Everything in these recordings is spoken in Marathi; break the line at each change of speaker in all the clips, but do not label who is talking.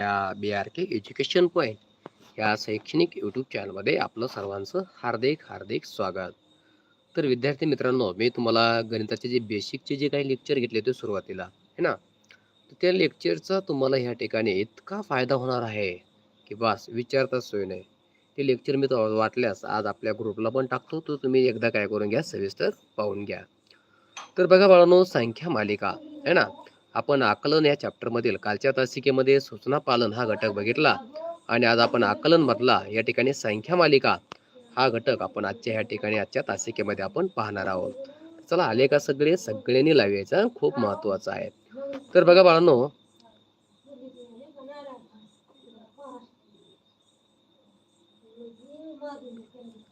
या B R K education point या शैक्षणिक यूट्यूब चॅनलमध्ये आपलं सर्वांचं हार्दिक हार्दिक स्वागत. तर विद्यार्थी मित्रांनो मी तुम्हाला गणिताचे जे बेसिकचे जे काही लेक्चर घेतले होते सुरुवातीला है ना? तर त्या लेक्चरचा तुम्हाला ह्या ठिकाणी इतका फायदा होणार आहे की बस विचारताच सोय नाही. ते लेक्चर मी वाटल्यास आज आपल्या ग्रुपला पण टाकतो तो तुम्ही एकदा काय करून घ्या सविस्तर पाहून घ्या. तर बघा बाळांनो संख्या मालिका है ना? आपण आकलन या चॅप्टरमधील कालच्या तासिकेमध्ये सूचना पालन हा घटक बघितला आणि आज आपण आकलन मधला या ठिकाणी संख्या मालिका हा घटक आपण आजच्या ह्या ठिकाणी आजच्या तासिकेमध्ये आपण पाहणार आहोत. चला आले का सगळे सगळ्यांनी लावायचा. खूप महत्वाचं आहे. तर बघा बाळांनो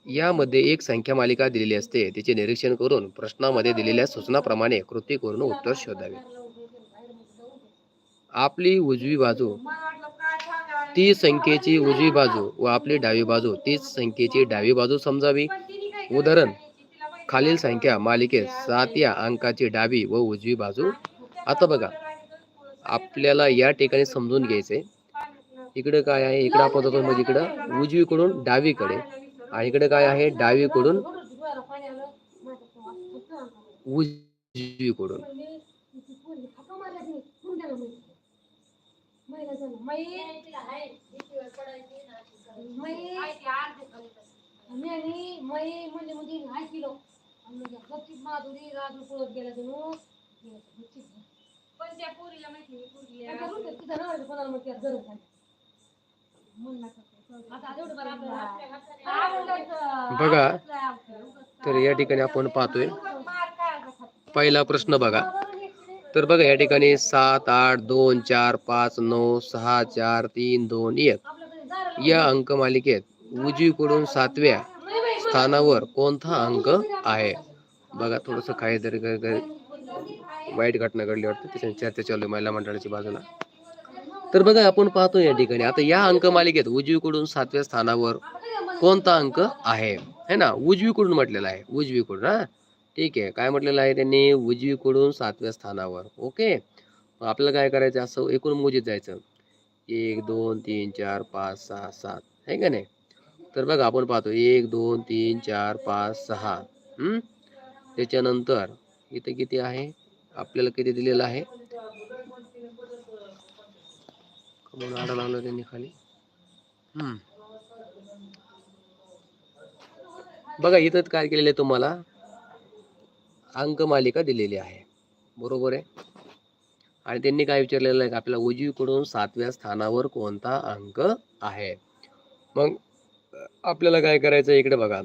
यामध्ये एक संख्या मालिका दिलेली असते. तिचे निरीक्षण करून प्रश्नामध्ये दिलेल्या सूचनाप्रमाणे कृती करून उत्तर शोधावे. आपली उजवी बाजू ती संख्येची उजवी बाजू व आपली डावी बाजू तीच संख्येची डावी बाजू समजावी. उदाहरण खालील संख्या मालिकेत सात या अंकाची डावी व उजवी बाजू. आता बघा आपल्याला या ठिकाणी समजून घ्यायचे. इकडे काय आहे? इकडे आपण जातो म्हणजे इकडं. उजवीकडून डावीकडे. आणि इकडे काय आहे? डावीकडून उजवीकडून.
माधुरी राजू पळत गेला तो
पण त्या पोरीला माहिती नाही, पोरगी
काय
आहे.
करू दे, तिथं राहायचं, कोणाला मग त्यात गरज नाही. आता एवढं बरं आपल्याला आवडलं.
बघा. तर या ठिकाणी आपण पाहतोय. पहिला प्रश्न बघा तर बघा या ठिकाणी सात आठ दोन चार पाच नऊ सहा चार तीन दोन एक. या अंक मालिकेत उजवीकडून सातव्या स्थानावर कोणता अंक आहे? बघा थोडस काहीतरी काही- वाईट घटना घडली वाटतं त्याच्या चर्चा चालू आहे महिला मंडळाच्या बाजूला. तर बघा आपण पाहतो या ठिकाणी. आता या अंक मालिकेत उजवीकडून सातव्या स्थानावर कोणता अंक आहे? है ना? उजवीकडून म्हटलेला आहे. उजवीकडून हा? ठीक आहे. काय म्हटलेलं आहे त्यांनी? उजवीकडून सातव्या स्थानावर. ओके? मग आपल्याला काय करायचं? असं एकूण मोजीत जायचं. एक दोन तीन चार पाच सहा सात. आहे का नाही? तर बघा आपण पाहतो. एक दोन तीन चार पाच सहा. त्याच्यानंतर इथे किती आहे? आपल्याला किती दिलेलं आहे? आडा लावलं त्यांनी खाली. बघा इथं काय केलेलं आहे तुम्हाला? अंक मालिका दिलेली आहे. बरोबर आहे? आणि त्यांनी काय विचारलेलं आहे? का आपल्याला उजवीकडून सातव्या स्थानावर कोणता अंक आहे? मग आपल्याला काय करायचं इकडे बघा.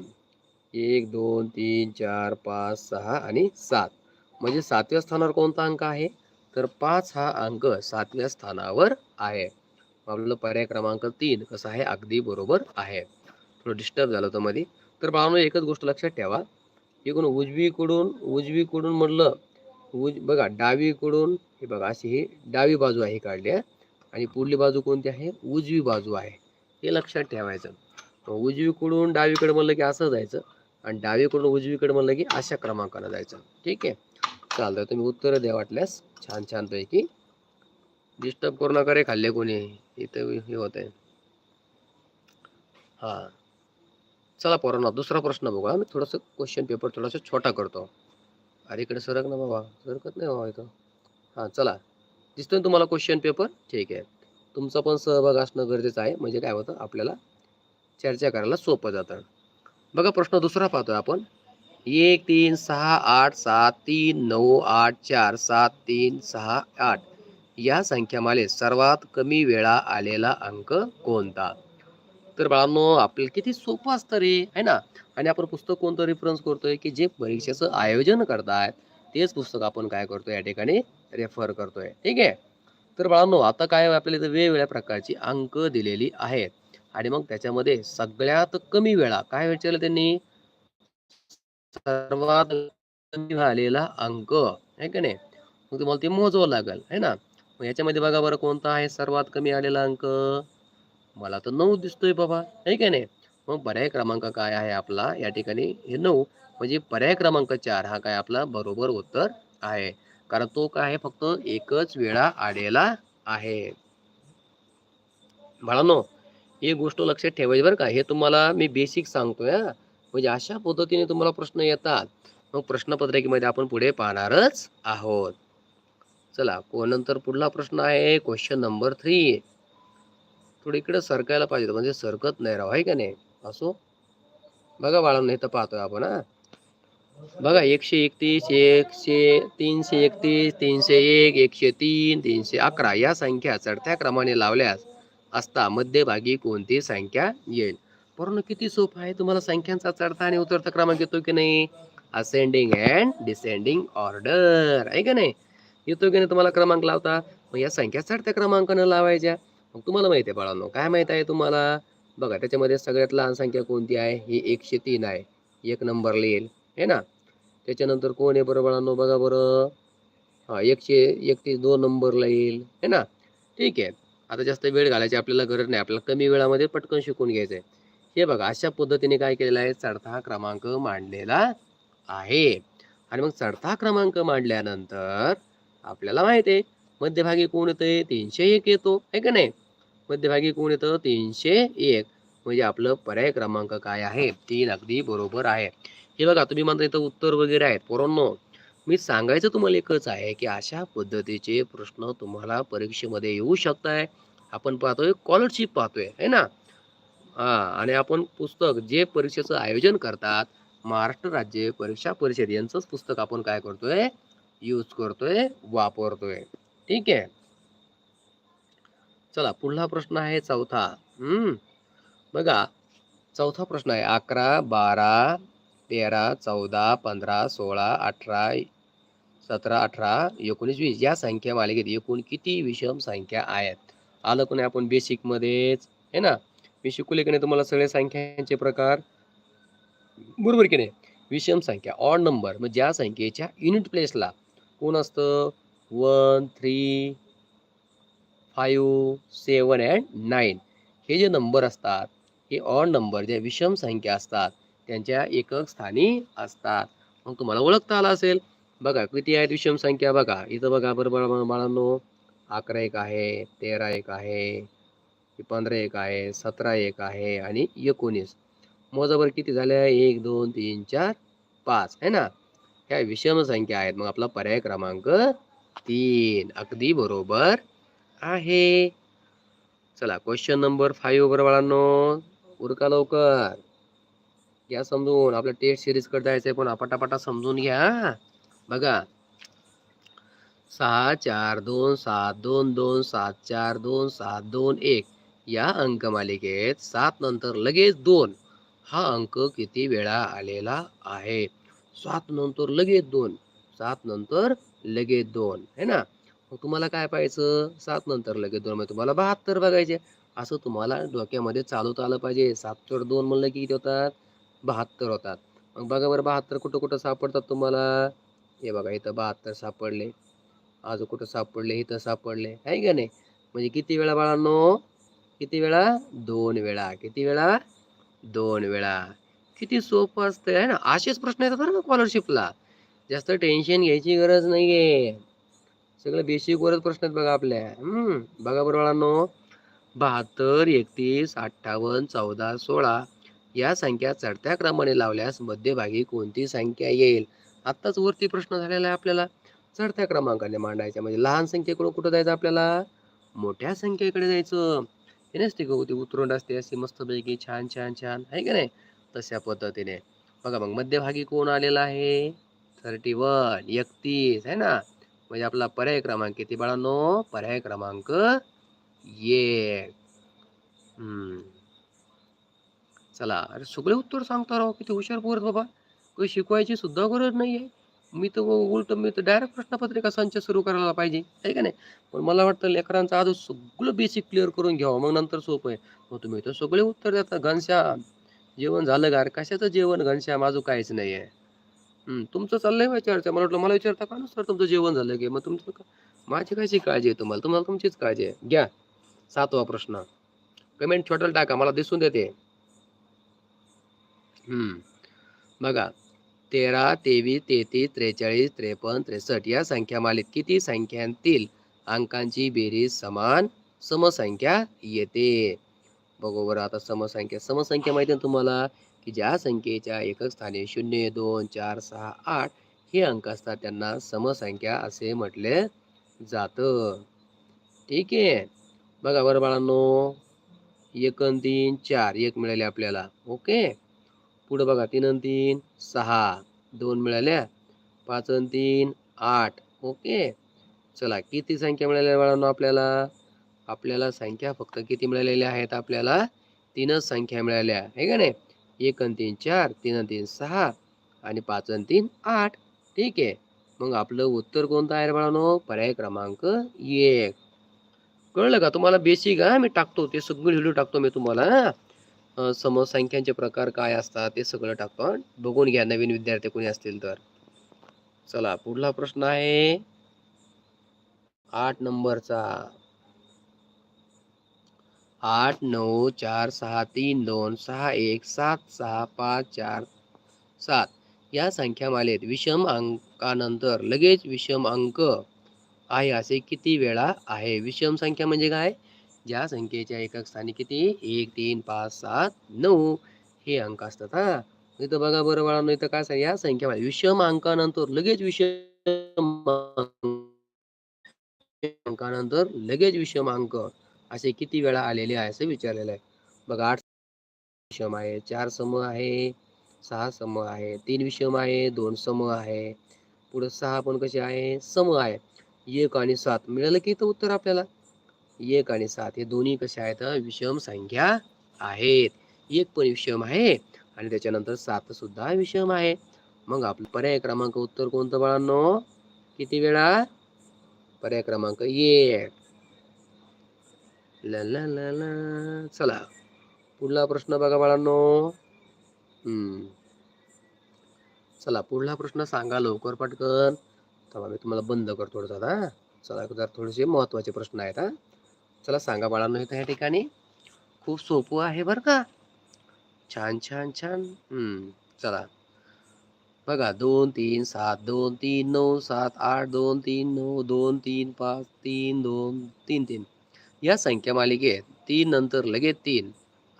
एक दोन तीन चार पाच सहा आणि सात. म्हणजे सातव्या स्थानावर कोणता अंक आहे? तर पाच हा अंक सातव्या स्थानावर आहे. आपलं पर्याय क्रमांक तीन कसं आहे? अगदी बरोबर आहे. थोडं डिस्टर्ब झालं होतं मध्ये तर बाळांनो एकच गोष्ट लक्षात ठेवा. इकडून उजवीकडून उजवीकडून म्हटलं उज बघा डावीकडून हे बघा अशी ही डावी बाजू आहे काढली आहे आणि पुढली बाजू कोणती आहे? उजवी बाजू आहे. हे लक्षात ठेवायचं. उजवीकडून डावीकडे म्हणलं की असं जायचं आणि डावीकडून उजवीकडे म्हणलं की अशा क्रमांकानं जायचं. ठीक आहे? चालतं तुम्ही उत्तरं द्या वाटल्यास. छान छान पैकी डिस्टर्ब करू नका रे खाल्ले कोणी. इथं हे होत आहे हां. चला पोरांना दुसरा प्रश्न बघा मी थोडंसं क्वेश्चन पेपर थोडासा छोटा करतो. अरे इकडे सरक ना बाबा. सरकत नाही बाबा इथं. हां चला. दिसतोय ना तुम्हाला क्वेश्चन पेपर ठीक आहे. तुमचा पण सहभाग असणं गरजेचं आहे. म्हणजे काय होतं? आपल्याला चर्चा करायला सोपं जातं. बघा प्रश्न दुसरा पाहतोय आपण. एक तीन सहा आठ सात तीन नऊ आठ चार सात तीन सहा आठ. या संख्यामाले सर्वात कमी वेळा आलेला अंक कोणता? तर बाळांनो आपल्याला किती सोपं असतं रे है ना? आणि आपण पुस्तक कोणतं रेफरन्स करतोय की जे परीक्षेचं आयोजन करतात तेच पुस्तक आपण काय करतोय या ठिकाणी रेफर करतोय. ठीक आहे? तर बाळांनो आता काय आपल्याला इथं वेगवेगळ्या प्रकारची अंक दिलेली आहेत. आणि मग त्याच्यामध्ये सगळ्यात कमी वेळा काय विचारलं त्यांनी? सर्वात कमी झालेला अंक आहे का नाही? मग तुम्हाला ते मोजावं लागेल है ना? मग याच्यामध्ये बघा बरं कोणता आहे सर्वात कमी आलेला अंक? मला तर नऊ दिसतोय बाबा. आहे का नाही? मग पर्याय क्रमांक काय आहे आपला? या ठिकाणी हे नऊ म्हणजे पर्याय क्रमांक चार हा काय आपला बरोबर उत्तर आहे. कारण तो काय आहे? फक्त एकच वेळा आलेला आहे. बाळानो हे गोष्ट लक्षात ठेवायची बरं का. हे तुम्हाला मी बेसिक सांगतोय हा. म्हणजे अशा पद्धतीने तुम्हाला प्रश्न येतात. मग प्रश्नपत्रिकेमध्ये आपण पुढे पाहणारच आहोत. चला को नंतर पुढला प्रश्न आहे? क्वेश्चन नंबर थ्री थोडं इकडे सरकायला पाहिजे म्हणजे सरकत नाही राव आहे का नाही? असो. बघा बाळांनो इथं पाहतोय आपण हा. बघा एकशे एकतीस एकशे तीनशे एकतीस तीनशे एक एकशे तीन तीनशे अकरा या संख्या चढत्या क्रमाने लावल्यास असता मध्यभागी कोणती संख्या येईल? परंतु किती सोपं आहे. तुम्हाला संख्यांचा चढता आणि उतरता क्रमांक येतो की नाही? असेंडिंग अँड डिसेंडिंग ऑर्डर आहे का नाही? येतो की नाही तुम्हाला क्रमांक लावता? मग या संख्या चढत्या क्रमांकानं लावायच्या. मग तुम्हाला माहिती आहे बाळांनो काय माहीत आहे तुम्हाला? बघा त्याच्यामध्ये सगळ्यात लहान संख्या कोणती आहे? ही एकशे तीन आहे. एक नंबर येईल है ना? त्याच्यानंतर कोण आहे बरं बाळांनो? बघा बरं. हा एकशे एकतीस दोन नंबरला येईल है ना? ठीक आहे. आता जास्त वेळ घालायची आपल्याला गरज नाही. आपल्याला कमी वेळामध्ये पटकन शिकून घ्यायचं आहे हे बघा अशा पद्धतीने काय केलेलं आहे? चढता क्रमांक मांडलेला आहे. आणि मग चढता क्रमांक मांडल्यानंतर आपल्याला माहिती आहे मध्यभागी कोण येतं तीनशे एक येतो आहे का नाही? मध्यभागी कोण येतं? तीनशे एक. म्हणजे आपलं पर्याय क्रमांक काय आहे? तीन अगदी बरोबर आहे. हे बघा तुम्ही म्हणता इथं उत्तर वगैरे आहेत. पोरांनो मी सांगायचं तुम्हाला एकच आहे की अशा पद्धतीचे प्रश्न तुम्हाला परीक्षेमध्ये येऊ शकत आहे आपण पाहतोय स्कॉलरशिप पाहतोय है ना? हा आणि आपण पुस्तक जे परीक्षेचं आयोजन करतात महाराष्ट्र राज्य परीक्षा परिषद यांचंच पुस्तक आपण काय करतोय? यूज करतोय वापरतोय. ठीक आहे? चला पुढला प्रश्न आहे चौथा. हम्म. बघा चौथा प्रश्न आहे. अकरा बारा तेरा चौदा पंधरा सोळा अठरा सतरा अठरा एकोणीस वीस या संख्या मालिकेत एकूण किती विषम संख्या आहेत? आलं कोणी आपण बेसिकमध्येच आहे ना? मी शिकवले की नाही तुम्हाला सगळे संख्यांचे प्रकार? बरोबर की नाही? विषम संख्या ऑड नंबर मग ज्या संख्येच्या युनिट प्लेसला कोण असतं? One three five seven and nine हे जे नंबर असतात हे ऑड नंबर ज्या विषम संख्या असतात त्यांच्या एकक स्थानी असतात. मग तुम्हाला ओळखता आला असेल. बघा किती आहेत विषम संख्या? बघा इथं बघा बरोबर बाळांनो. अकरा एक आहे तेरा एक आहे पंधरा एक आहे सतरा एक आहे आणि एकोणीस. मोजावर किती झाल्या एक दोन तीन चार पाच. है ना? ह्या विषम संख्या आहेत. मग आपला पर्याय क्रमांक तीन. अगदी बरोबर. आहे. चला क्वेश्चन नंबर फाईव्ह बरं बाळांनो. उरका लवकर. घ्या समजून. आपल्या टेस्ट सिरीजकडे जायचंय पण पटापटा समजून घ्या बघा. सहा चार दोन सात दोन दोन सात चार दोन सात दोन एक. या अंक मालिकेत सात नंतर लगेच दोन. हा अंक किती वेळा आलेला आहे? सात नंतर लगेच दोन. सात नंतर लगेच दोन. है ना? तुम्हाला काय पाहायचं? सात नंतर लगेच दोन म्हणजे तुम्हाला बहात्तर बघायचे. असं तुम्हाला डोक्यामध्ये चालवता आलं पाहिजे. सात चोर दोन म्हणलं की किती होतात? बहात्तर होतात. मग बघा बरं बहात्तर कुठं कुठं सापडतात तुम्हाला? हे बघा इथं बहात्तर सापडले. अजून कुठं सापडले? इथं सापडले. आहे का नाही? म्हणजे किती वेळा बाळांनो? किती वेळा? दोन वेळा. किती वेळा? दोन वेळा. किती सोपं असतं आहे ना? असेच प्रश्न येतात बरं स्कॉलरशिपला जास्त टेन्शन घ्यायची गरज नाहीये. सगळं बेसिक वरच प्रश्न आहेत बघा आपल्या. हम्म बघा बरोबर बाळांनो. बहात्तर एकतीस अठ्ठावन्न चौदा सोळा या संख्या चढत्या क्रमाने लावल्यास मध्यभागी कोणती संख्या येईल? आत्ताच वरती प्रश्न झालेला आहे आपल्याला. चढत्या क्रमांकाने मांडायचा. म्हणजे लहान संख्येकडून कुठं जायचं आपल्याला? मोठ्या संख्येकडे जायचं. हे नसते का ती उतरून असते. असे मस्तपैकी छान छान छान. आहे का नाही? तशा पद्धतीने. बघा मग मध्यभागी कोण आलेला आहे? थर्टी वन एकतीस. आहे ना? म्हणजे आपला पर्याय क्रमांक किती बाळांनो? पर्याय क्रमांक एक. हम्म. चला अरे सगळे उत्तर सांगता राव किती हुशार पोरत बाबा. काही शिकवायची सुद्धा गरज नाहीये. मी तर उलट मी तर डायरेक्ट प्रश्नपत्रिका संच सुरू करायला पाहिजे आहे का नाही? पण मला वाटतं लेकरांचं आधी सगळं बेसिक क्लिअर करून घ्यावं मग नंतर सोपं आहे. मग तुम्ही तर सगळे उत्तर देता घनश्याम. जेवण झालं गार कशाचं जेवण घनश्याम? माझं काहीच नाही आहे तुमचं चाललंय बा चर्चा. मला वाटलं मला विचारता का ना सर तुमचं जेवण झालं की मग तुमचं का? माझी कशी काळजी आहे तुम्हाला? तुम्हाला तुमचीच काळजी आहे. घ्या. सातवा प्रश्न. कमेंट छोटल टाका मला दिसून देते. हम्म. बघा. तेरा तेवीस तेहतीस त्रेचाळीस त्रेपन्न त्रेसष्ट या संख्या मालेत किती संख्यांतील अंकांची बेरीज समान समसंख्या येते? बघू बरं आता समसंख्या. समसंख्या माहिती आहे तुम्हाला? की ज्या संख्येच्या एकक स्थानी शून्य दोन चार सहा आठ हे अंक असतात त्यांना समसंख्या असे म्हटले जातं. ठीक आहे. बघा बरं बाळांनो. एक तीन चार. एक मिळाले आपल्याला. ओके. पुढं बघा. तीन तीन सहा. दोन मिळाल्या. पाच तीन आठ. ओके. चला किती संख्या मिळाल्या बाळांनो आपल्याला? आपल्याला संख्या फक्त किती मिळालेल्या आहेत? आपल्याला तीनच संख्या मिळाल्या. आहे का नाही? एक अन तीन चार तीन आणि तीन सहा आणि पाच अन तीन आठ. ठीक आहे. मग आपलं उत्तर कोणतं आहे बाळानो? पर्याय क्रमांक एक. कळलं का? तुम्हाला बेसिक हा मी टाकतो. ते सगळं व्हिडिओ टाकतो मी तुम्हाला. समसंख्यांचे प्रकार काय असतात ते सगळं टाकतो बघून घ्या. नवीन विद्यार्थी कोणी असतील तर. चला पुढला प्रश्न आहे. आठ नंबरचा. आठ नऊ चार सहा तीन दोन सहा एक सात सहा पाच चार सात या संख्यामालेत विषम अंकानंतर लगेच विषम अंक आहे असे किती वेळा आहे? विषम संख्या म्हणजे काय? ज्या संख्येच्या एकक स्थानी किती? एक तीन पाच सात नऊ हे अंक असतात हा. इथं बघा बरं बाळांनो इथं काय सांग या संख्या विषम अंकानंतर लगेच विषम अंकानंतर लगेच विषम अंक. असे किती वेळा आलेले आहे असं विचारलेलं आहे. बघा आठ विषम आहे चार सम आहे सहा सम आहे तीन विषम आहे दोन सम आहे. पुढे सहा पण कसे आहे? सम आहे. एक आणि सात. मिळालं की तर उत्तर आपल्याला? एक आणि सात. हे दोन्ही कसे आहेत? विषम संख्या आहेत. एक पण विषम आहे आणि त्याच्यानंतर सात सुद्धा विषम आहे. मग आपलं पर्याय क्रमांक उत्तर कोणतं बाळांनो? किती वेळा? पर्याय क्रमांक एक. ला ला ला चला. पुढला प्रश्न बघा बाळांनो. चला पुढला प्रश्न सांगा लवकर पटकन. तेव्हा मी तुम्हाला बंद करतो थोडं हा. चला जरा थोडेसे महत्त्वाचे प्रश्न आहेत हा. चला सांगा बाळांनो इथं या ठिकाणी. खूप सोपं आहे बरं का? छान छान छान. चला. बघा दोन तीन सात दोन तीन नऊ सात आठ दोन तीन नऊ दोन तीन पाच तीन दोन तीन तीन. या संख्या मालिकेत तीन नंतर लगेच तीन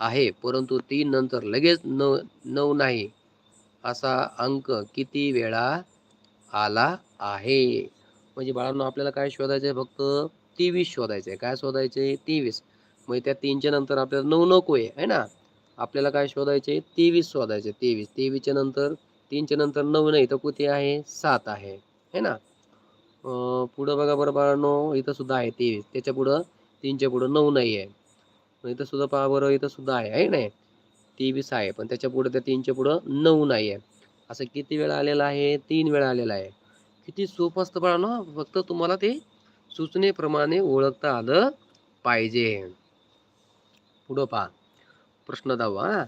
आहे परंतु तीन नंतर लगेच नऊ नऊ नाही असा अंक किती वेळा आला आहे? म्हणजे बाळांनो आपल्याला काय शोधायचं आहे फक्त तेवीस शोधायचं आहे काय शोधायचं आहे तेवीस. मग त्या तीनच्या नंतर आपल्याला नऊ नको आहे है ना? आपल्याला काय शोधायचे तेवीस शोधायचे तेवीस. तेवीसच्या नंतर तीनच्या नंतर नऊ नाही तर कुठे आहे? सात आहे है ना? पुढं बघा बरं बाळांनो इथं सुद्धा आहे तेवीस. त्याच्या पुढं तीनच्या पुढं नऊ नाही आहे इथं सुद्धा पहा बरं इथं सुद्धा आहे आहे नाही तेवीस आहे पण त्याच्या पुढं त्या तीनच्या पुढं नऊ नाही आहे असं किती वेळा आलेलं आहे? तीन वेळा आलेलं आहे. किती सोपं असतं ना फक्त तुम्हाला ते सूचनेप्रमाणे ओळखता आलं पाहिजे. पुढं पहा. प्रश्न दावा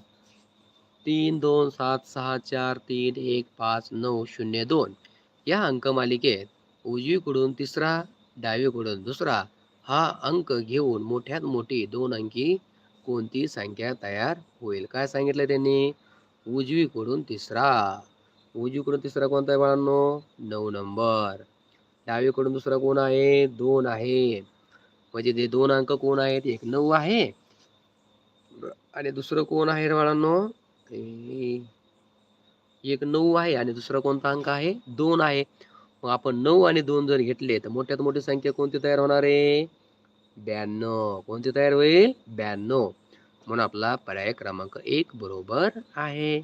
तीन दोन सात सहा चार तीन एक पाच नऊ शून्य दोन. या अंकमालिकेत उजवीकडून तिसरा डावीकडून दुसरा हा अंक घेऊन मोठ्यात मोठी दोन अंकी कोणती संख्या तयार होईल? काय सांगितलं त्यांनी? उजवीकडून तिसरा. उजवीकडून तिसरा कोणता आहे बाळांनो? नऊ नंबर. डावीकडून दुसरा कोण आहे? दोन आहे. म्हणजे ते दोन अंक कोण आहेत? एक नऊ आहे. आणि दुसरं कोण आहे बाळांनो? एक नऊ आहे आणि दुसरा कोणता अंक आहे? दोन आहे. मग आपण नऊ आणि दोन जर घेतले तर मोठ्यात मोठी संख्या कोणती तयार होणार आहे? ब्याण्णव. कोणती तयार होईल? ब्याण्णव. म्हणून आपला पर्याय क्रमांक एक बरोबर आहे.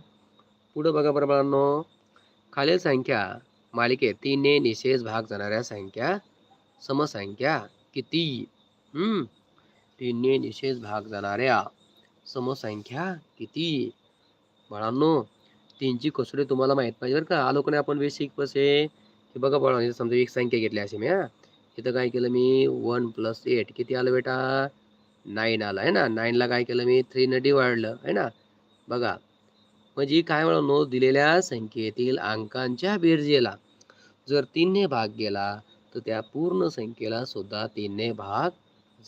पुढं बघा बरं खालील संख्या मालिकेत तीनने निशेष भाग जाणाऱ्या संख्या समसंख्या किती? हम्म. तीनने निशेष भाग जाणाऱ्या समसंख्या किती? बाळांनो तीनची कसोटी तुम्हाला माहीत पाहिजे बरं का. आलो नाही आपण बेसिक कसे हे बघा बाळा इथं समजा एक संख्या घेतली अशी मी हा. इथं काय केलं मी वन प्लस एट किती आलं बेटा? नाईन आलं आहे ना? नाईनला काय केलं मी थ्रीनं डिवाडलं आहे ना? बघा. म्हणजे काय म्हणून दिलेल्या संख्येतील अंकांच्या बेरजेला जर तीनने भाग गेला तर त्या पूर्ण संख्येला सुद्धा तीनने भाग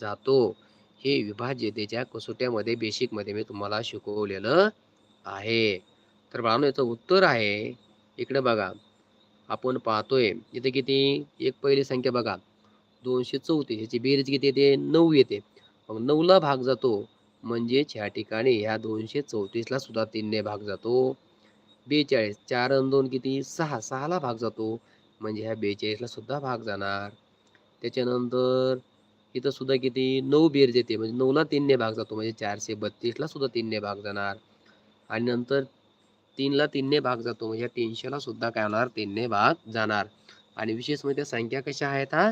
जातो. हे विभाज्यतेच्या कसोट्यामध्ये बेसिकमध्ये मी तुम्हाला शिकवलेलं आहे. तर बाळांनो याचं उत्तर आहे इकडे बघा. आपण पाहतोय इथे किती? एक पहिली संख्या बघा. दोनशे चौतीस. याची बेरीज किती येते? नऊ येते. मग नऊला भाग जातो. म्हणजेच ह्या ठिकाणी ह्या दोनशे चौतीसला सुद्धा तीनने भाग जातो. बेचाळीस. चार आणि दोन किती? सहा. सहाला भाग जातो. म्हणजे ह्या बेचाळीसला सुद्धा भाग जाणार. त्याच्यानंतर इथं सुद्धा किती? नऊ बेर येते. म्हणजे नऊला तीनने भाग जातो. म्हणजे चारशे बत्तीसला सुद्धा तीनने भाग जाणार. आणि नंतर तीनला तीनने भाग जातो. म्हणजे तीनशेला सुद्धा काय होणार? तीनने भाग जाणार. आणि विशेष म्हणजे संख्या कशा आहेत हा?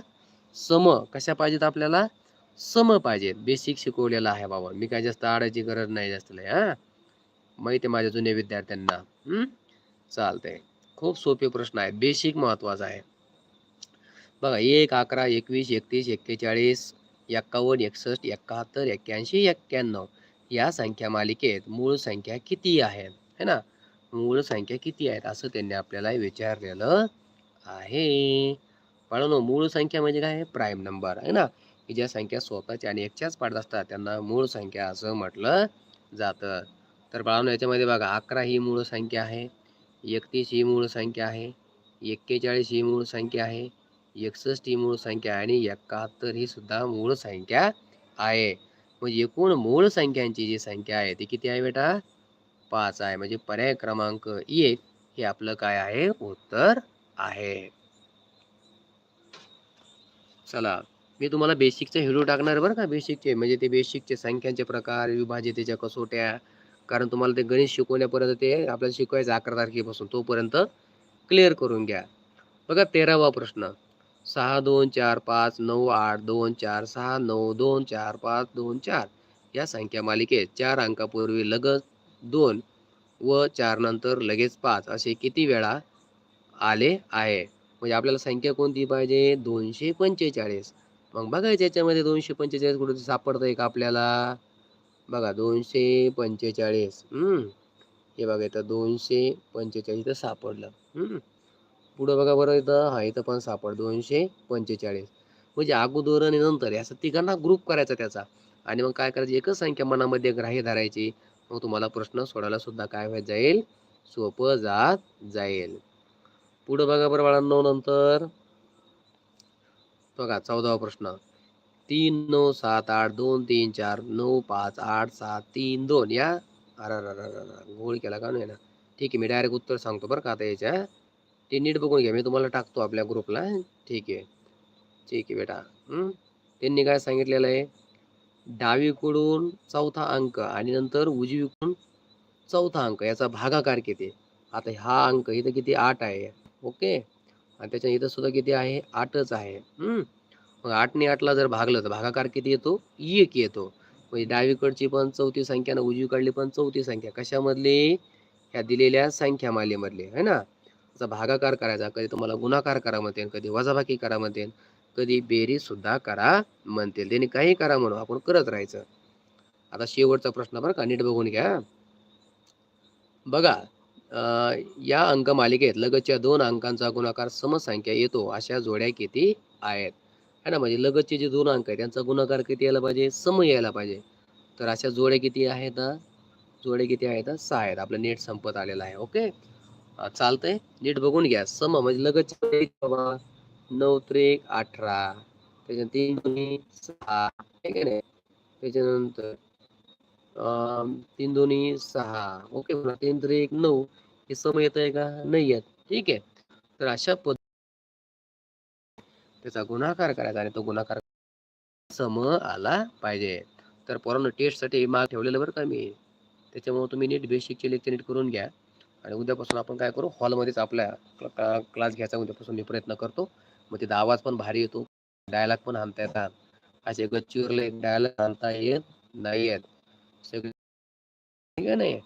सम. कशा पाहिजेत आपल्याला? सम पाहिजेत बेसिक शिकवलेलं आहे बाबा. मी काय जास्त आडायची गरज नाही जास्त नाही हा? माहिती आहे माझ्या जुन्या विद्यार्थ्यांना. चालतंय. खूप सोपे प्रश्न आहे बेसिक महत्त्वाचा आहे. बघा एक अकरा एकवीस एकतीस एक्केचाळीस एक्कावन्न एकसष्ट एकाहत्तर एक्क्याऐंशी एक्क्याण्णव. या संख्या मालिकेत मूळ संख्या किती आहेत है ना? मूळ संख्या किती आहेत? असं त्यांनी आपल्याला विचारलेलं आहे. बाळांनो मूळ संख्या म्हणजे काय? प्राईम नंबर आहे ना? की ज्या संख्या स्वतःच्या आणि एकच्याच पाडत असतात त्यांना मूळ संख्या असं म्हटलं जातं. तर बाळांनो याच्यामध्ये बघा अकरा ही मूळ संख्या आहे एकतीस ही मूळ संख्या आहे एक्केचाळीस ही मूळ संख्या आहे एकसष्ट ही मूळ संख्या आणि एकाहत्तर ही सुद्धा मूळ संख्या आहे. म्हणजे एकूण मूळ संख्यांची जी संख्या आहे ती किती आहे बेटा? पाच आहे. म्हणजे पर्याय क्रमांक एक हे आपलं काय आहे? उत्तर आहे. चला मी तुम्हाला बेसिकचे व्हिडिओ टाकणार बरं का? बेसिकचे म्हणजे ते बेसिकचे संख्यांचे प्रकार विभाजितेच्या कसोट्या. कारण तुम्हाला ते गणित शिकवण्यापर्यंत ते आपल्याला शिकवायचं अकरा तारखेपासून. तोपर्यंत क्लिअर करून घ्या. बघा तेरावा प्रश्न. सहा दोन चार पाच नऊ आठ दोन चार सहा नऊ दोन चार पाच दोन चार. या संख्या मालिकेत चार अंकापूर्वी लगत दोन व चार नंतर लगेच पाच असे किती वेळा आले आहे? म्हणजे आपल्याला संख्या कोणती पाहिजे? दोनशे पंचेचाळीस. मग बघायचं याच्यामध्ये दोनशे पंचेचाळीस कुठे आहे का आपल्याला? बघा दोनशे पंचेचाळीस. हे बघा इथं दोनशे पंचेचाळीस इथं सापडलं. पुढं बघा बरं इथं. हा इथं पण सापड दोनशे पंचेचाळीस. म्हणजे अगोदर आणि नंतर हे असं तिघांना ग्रुप करायचा त्याचा. आणि मग काय करायचं? एकच संख्या मनामध्ये ग्राह्य धरायची. मग तुम्हाला प्रश्न सोडायला सुद्धा काय व्हायला जाईल? सोपं जात जाईल. पुढं बघा बरं बाळांनो नंतर बघा चौदावा प्रश्न. तीन नऊ सात आठ दोन तीन चार नऊ पाच आठ सात तीन दोन. या? अरे गोळ केला का नाही ना? ठीक आहे मी डायरेक्ट उत्तर सांगतो बरं का आता याच्या. ते नीट बघून घ्या मी तुम्हाला टाकतो आपल्या ग्रुपला ठीक आहे. ठीक आहे बेटा. त्यांनी काय सांगितलेलं आहे? डावीकडून चौथा अंक आणि नंतर उजवीकडून चौथा अंक याचा भागाकार किती? आता हा अंक इथं किती? आठ आहे. ओके? आणि त्याच्या इथं सुद्धा किती आहे? आठच आहे. हम्म. मग आठने आठला जर भागलं तर भागाकार किती येतो? एक येतो. म्हणजे डावीकडची पण चौथी संख्या ना उजवीकडली पण चौथी संख्या कशामधली? ह्या दिलेल्या संख्या मालेमधली. है ना? त्याचा भागाकार करायचा. कधी तुम्हाला गुणाकार करा म्हणते कधी वजाबाकी करा म्हणते कधी बेरी सुद्धा करा म्हणतील. त्यांनी काही करा म्हणून आपण करत राहायचं. आता शेवटचा प्रश्न बरं का नीट बघून घ्या. बघा या अंक मालिकेत लगतच्या दोन अंकांचा गुणाकार समसंख्या येतो अशा जोड्या किती आहेत? है ना म्हणजे लगतचे जे दोन अंक आहेत त्यांचा गुणाकार किती यायला पाहिजे? सम यायला पाहिजे. तर अशा जोड्या किती आहेत? जोडे किती आहेत? सहा आहेत. आपलं नेट संपत आलेलं आहे. ओके? चालतंय. नीट बघून घ्या. सम म्हणजे लगतच्या नऊ त्रिक अठरा. त्याच्या तीन दोन्ही सहा. ठीक आहे ना त्याच्यानंतर अं, तीन दोन्ही सहा. ओके म्हणा तीन त्रिक नऊ. हे सम येत आहे का? नाही येत. ठीक आहे. तर अशा पद्धती त्याचा गुणाकार करायचा आणि तो गुणाकार सम आला पाहिजे. तर पोरांनो टेस्टसाठी मार्क ठेवलेलं बरं का मी? त्याच्यामुळे तुम्ही नीट बेसिकचे लेक्चर नीट करून घ्या. आणि उद्यापासून आपण काय करू? हॉलमध्येच आपल्या क्लास घ्यायचा. उद्यापासून मी प्रयत्न करतो. मग तिथं आवाज पण भारी येतो. डायलॉग पण आणता येतात. असे गच्चीवरले डायलॉग आणता येत नाही येत सगळे ठीक आहे नाही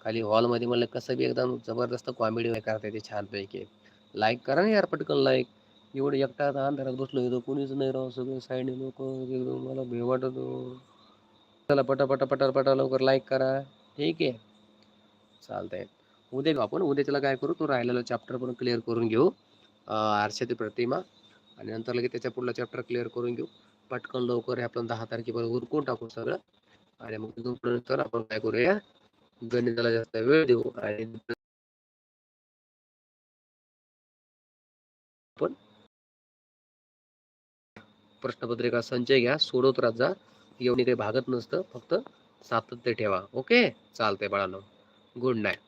खाली हॉलमध्ये म्हणलं कसं बी एकदम जबरदस्त कॉमेडी करता येते छानपैकी. लाईक करा ना यार पटकन लाईक एवढं एकटा आता अंधारात बसलो येतो कोणीच नाही राहू सगळे साईडने लोक एकदम मला भे वाटतो हो. चला पटा पटा पटा पटा लवकर लाईक करा. ठीक आहे? चालतंय. उद्या घेऊ आपण. उद्याच्याला काय करू? तो राहिलेला चॅप्टर पण क्लिअर करून घेऊ. आरशाची प्रतिमा आणि नंतर लगेच त्याच्या पुढला चॅप्टर क्लिअर करून घेऊ. पटकन लवकर हे आपण दहा तारखेपर्यंत उरकून टाकू सगळं. आणि मग तिथून पुढे नंतर आपण काय करूया? गणिताला जास्त वेळ देऊ आणि आपण प्रश्नपत्रिका संचय घ्या सोडवत राहत जा. एवढी काही भागत नसतं फक्त सातत्य ठेवा. ओके? चालतंय बाळांनो. Good night